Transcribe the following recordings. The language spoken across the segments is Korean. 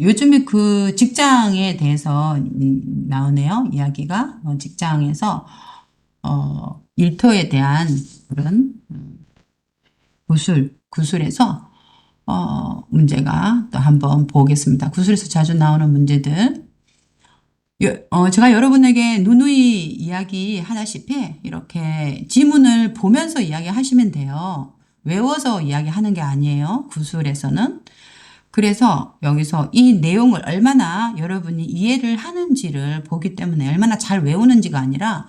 요즘에 그 직장에 대해서 음, 나오네요. 이야기가. 어, 직장에서, 어, 일터에 대한 그런, 음, 구술, 구술에서, 어, 문제가 또 한번 보겠습니다. 구술에서 자주 나오는 문제들. 여- 어, 제가 여러분에게 누누이 이야기 하다시피 이렇게 지문을 보면서 이야기 하시면 돼요. 외워서 이야기 하는 게 아니에요. 구술에서는. 그래서 여기서 이 내용을 얼마나 여러분이 이해를 하는지를 보기 때문에 얼마나 잘 외우는지가 아니라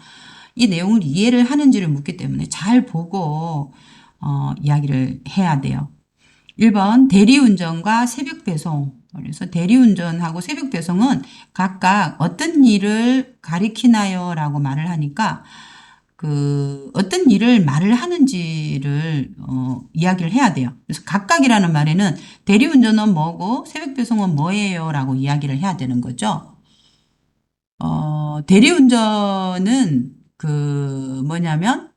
이 내용을 이해를 하는지를 묻기 때문에 잘 보고 어, 이야기를 해야 돼요. 1번 대리운전과 새벽 배송. 그래서 대리운전하고 새벽 배송은 각각 어떤 일을 가리키나요? 라고 말을 하니까 그 어떤 일을 말을 하는지를 어, 이야기를 해야 돼요. 그래서 각각이라는 말에는 대리운전은 뭐고 새벽 배송은 뭐예요? 라고 이야기를 해야 되는 거죠. 어, 대리운전은 그 뭐냐면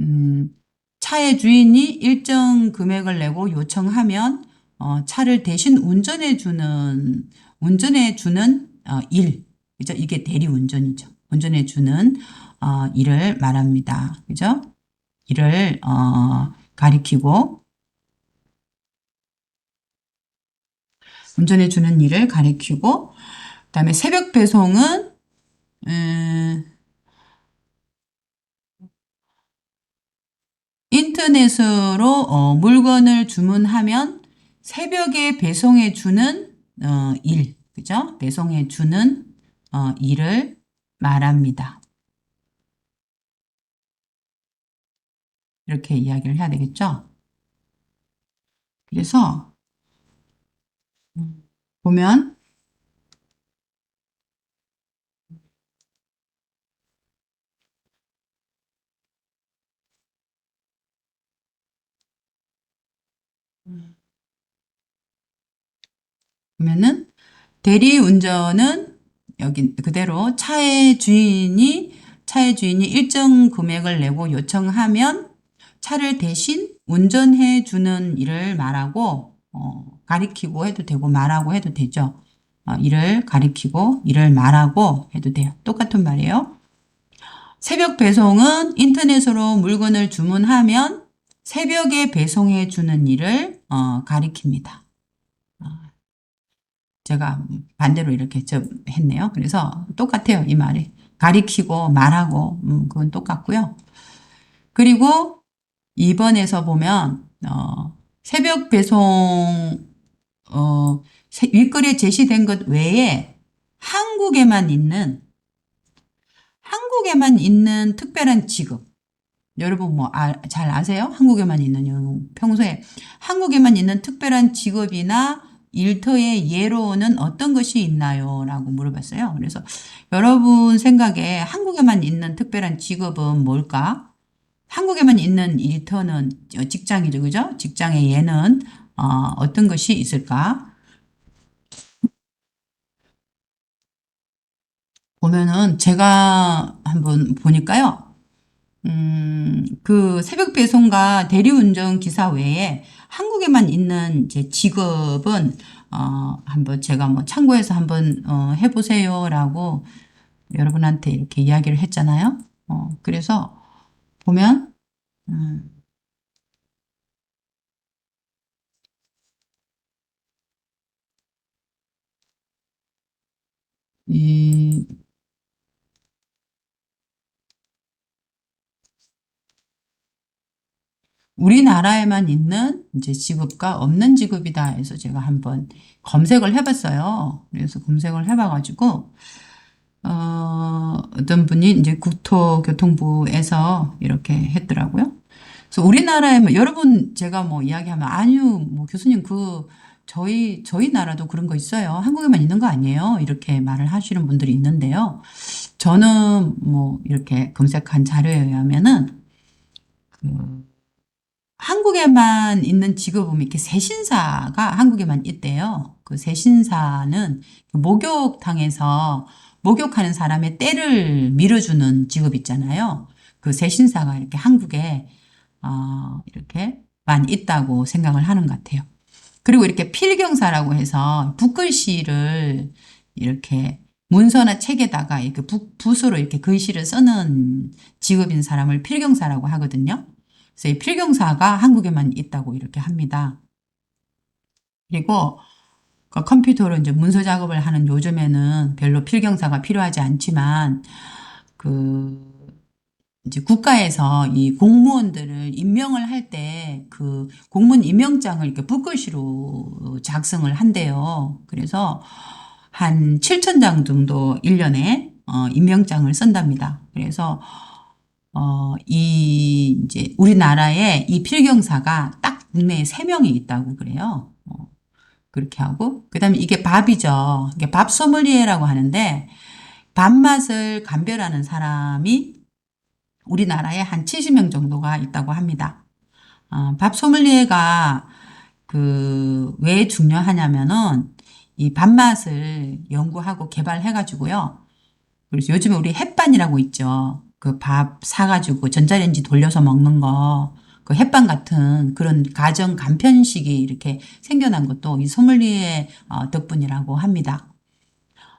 음, 차의 주인이 일정 금액을 내고 요청하면 어, 차를 대신 운전해 주는 운전해 주는 어, 일 그죠? 이게 대리운전이죠. 운전해 주는 어, 일을 말합니다. 그죠? 일을 어, 가리키고 운전해 주는 일을 가리키고 그다음에 새벽 배송은 음, 인터넷으로 어, 물건을 주문하면 새벽에 배송해 주는 어, 일, 그죠? 배송해 주는 어, 일을 말합니다. 이렇게 이야기를 해야 되겠죠? 그래서 음, 보면 보면은 대리 운전은 여기 그대로 차의 주인이 차의 주인이 일정 금액을 내고 요청하면 차를 대신 운전해 주는 일을 말하고 어, 가리키고 해도 되고 말하고 해도 되죠. 어, 일을 가리키고 일을 말하고 해도 돼요. 똑같은 말이에요. 새벽 배송은 인터넷으로 물건을 주문하면 새벽에 배송해 주는 일을 어, 가리킵니다. 어, 제가 반대로 이렇게 저 했네요. 그래서 똑같아요. 이 말이. 가리키고 말하고 음, 그건 똑같고요. 그리고 2번에서 보면 어, 새벽 배송 어, 세- 윗글에 제시된 것 외에 한국에만 있는 한국에만 있는 특별한 직업 여러분 뭐잘 아 세요? 한국에만 있는 요- 평소에 한국에만 있는 특별한 직업이나 일터의 예로는 어떤 것이 있나요? 라고 물어봤어요. 그래서 여러분 생각에 한국에만 있는 특별한 직업은 뭘까? 한국에만 있는 일터는 어, 직장이죠. 그죠? 직장의 예는 어, 어떤 것이 있을까? 보면은 제가 한번 보니까요. 음, 그 새벽 배송과 대리운전 기사 외에 한국에만 있는 제 직업은 어, 한번 제가 뭐 참고해서 한번 어, 해보세요라고 여러분한테 이렇게 이야기를 했잖아요. 어, 그래서 보면 음, 이 우리나라에만 있는 이제 직업과 없는 직업이다 해서 제가 한번 검색을 해봤어요. 그래서 검색을 해봐가지고 어, 어떤 분이 이제 국토교통부에서 이렇게 했더라고요. 그래서 우리나라에만 여러분 제가 뭐 이야기하면 아니요 뭐 교수님 그 저희 저희 나라도 그런 거 있어요. 한국에만 있는 거 아니에요. 이렇게 말을 하시는 분들이 있는데요. 저는 뭐 이렇게 검색한 자료에 의하면은 그 한국에만 있는 직업은 이렇게 세신사가 한국에만 있대요. 그 세신사는 그 목욕탕에서 목욕하는 사람의 때를 밀어주는 직업 있잖아요. 그 세신사가 이렇게 한국에 어, 이렇게 만 있다고 생각을 하는 것 같아요. 그리고 이렇게 필경사라고 해서 붓글씨를 이렇게 문서나 책에다가 이렇게 붓, 붓으로 이렇게 글씨를 쓰는 직업인 사람을 필경사라고 하거든요. 그래서 이 필경사가 한국에만 있다고 이렇게 합니다. 그리고 그 컴퓨터로 이제 문서 작업을 하는 요즘에는 별로 필경사가 필요하지 않지만 그 이제 국가에서 이 공무원들을 임명을 할 때 그 공무원 임명장을 이렇게 붓글씨로 작성을 한대요. 그래서 한 7천 장 정도 1년에 어, 임명장을 쓴답니다. 그래서 어, 이 이제 우리나라에 이 필경사가 딱 국내에 3명이 있다고 그래요. 어, 그렇게 하고 그 다음에 이게 밥이죠. 이게 밥 소믈리에라고 하는데 밥맛을 감별하는 사람이 우리나라에 한 70명 정도가 있다고 합니다. 어, 밥 소믈리에가 그 왜 중요하냐면은 이 밥맛을 연구하고 개발해 가지고요. 그래서 요즘에 우리 햇반이라고 있죠. 그 밥 사가지고 전자레인지 돌려서 먹는 거. 그 햇반 같은 그런 가정 간편식이 이렇게 생겨난 것도 이 소믈리에 어, 덕분이라고 합니다.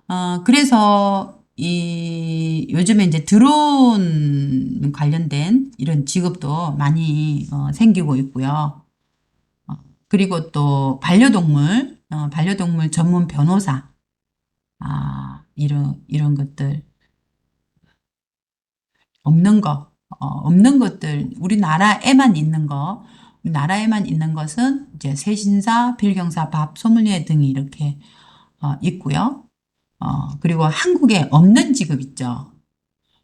어, 그래서 이 요즘에 이제 드론 관련된 이런 직업도 많이 어, 생기고 있고요. 어, 그리고 또 반려동물, 어, 반려동물 전문 변호사, 아, 이런, 이런 것들. 없는 거, 어, 없는 것들, 우리나라에만 있는 거, 나라에만 있는 것은 이제 세신사, 필경사, 밥, 소믈리에 등이 이렇게 어, 있고요. 어, 그리고 한국에 없는 직업 있죠.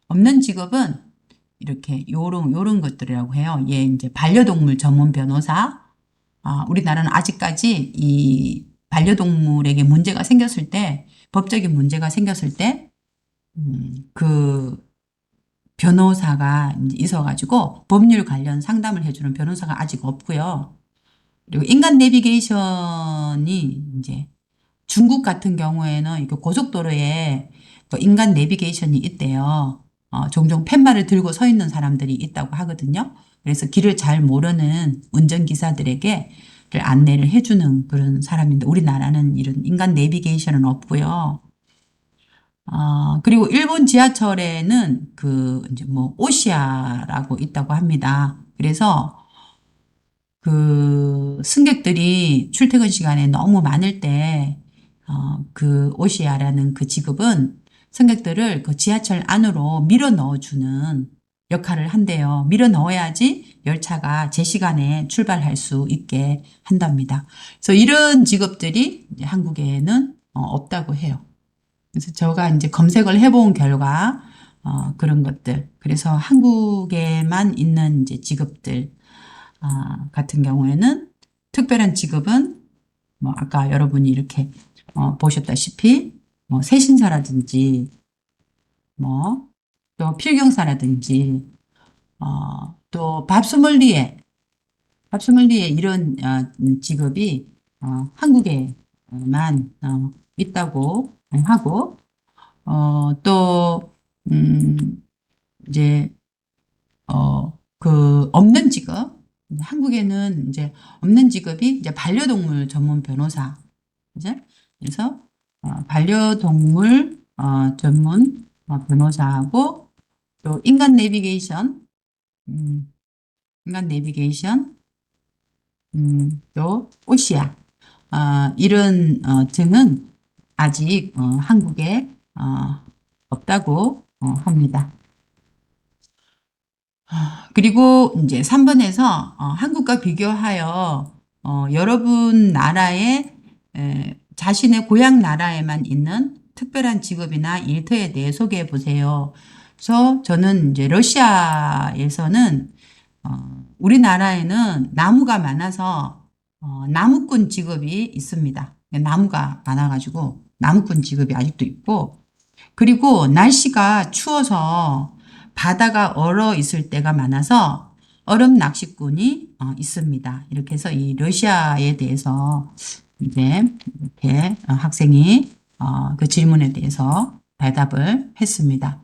없는 직업은 이렇게 요런, 요런 것들이라고 해요. 얘 이제 반려동물 전문 변호사. 아, 우리나라는 아직까지 이 반려동물에게 문제가 생겼을 때, 법적인 문제가 생겼을 때, 음, 그 변호사가 있어가지고 법률 관련 상담을 해주는 변호사가 아직 없고요. 그리고 인간 내비게이션이 이제 중국 같은 경우에는 이렇게 고속도로에 또 인간 내비게이션이 있대요. 어, 종종 팻말을 들고 서 있는 사람들이 있다고 하거든요. 그래서 길을 잘 모르는 운전기사들에게 안내를 해주는 그런 사람인데 우리나라는 이런 인간 내비게이션은 없고요. 어, 그리고 일본 지하철에는 그 이제 뭐 오시아라고 있다고 합니다. 그래서 그 승객들이 출퇴근 시간에 너무 많을 때 어, 그 오시아라는 그 직업은 승객들을 그 지하철 안으로 밀어 넣어주는 역할을 한대요. 밀어 넣어야지 열차가 제 시간에 출발할 수 있게 한답니다. 그래서 이런 직업들이 한국에는 어, 없다고 해요. 그래서 제가 이제 검색을 해본 결과 어, 그런 것들. 그래서 한국에만 있는 이제 직업들 아, 같은 경우에는 특별한 직업은 뭐 아까 여러분이 이렇게 어, 보셨다시피 뭐 세신사라든지 뭐 또 필경사라든지 어, 또 밥소믈리에 밥소믈리에 이런 어, 직업이 어, 한국에만 어, 있다고 하고 어, 또 음, 이제 어, 그 없는 직업 한국에는 이제 없는 직업이 이제 반려동물 전문 변호사 이제 그래서 어, 반려동물 어, 전문 어, 변호사하고 또 인간 내비게이션 음, 인간 내비게이션 음, 또 오시아 어, 이런 어, 등은 아직 어, 한국에 어, 없다고 어, 합니다. 아, 그리고 이제 3번에서 어, 한국과 비교하여 어, 여러분 나라의 에, 자신의 고향 나라에만 있는 특별한 직업이나 일터에 대해 소개해 보세요. 그래서 저는 이제 러시아에서는 어, 우리나라에는 나무가 많아서 어, 나무꾼 직업이 있습니다. 나무가 많아가지고 나무꾼 직업이 아직도 있고 그리고 날씨가 추워서 바다가 얼어 있을 때가 많아서 얼음 낚시꾼이 어, 있습니다. 이렇게 해서 이 러시아에 대해서 이제 이렇게 어, 학생이 어, 그 질문에 대해서 대답을 했습니다.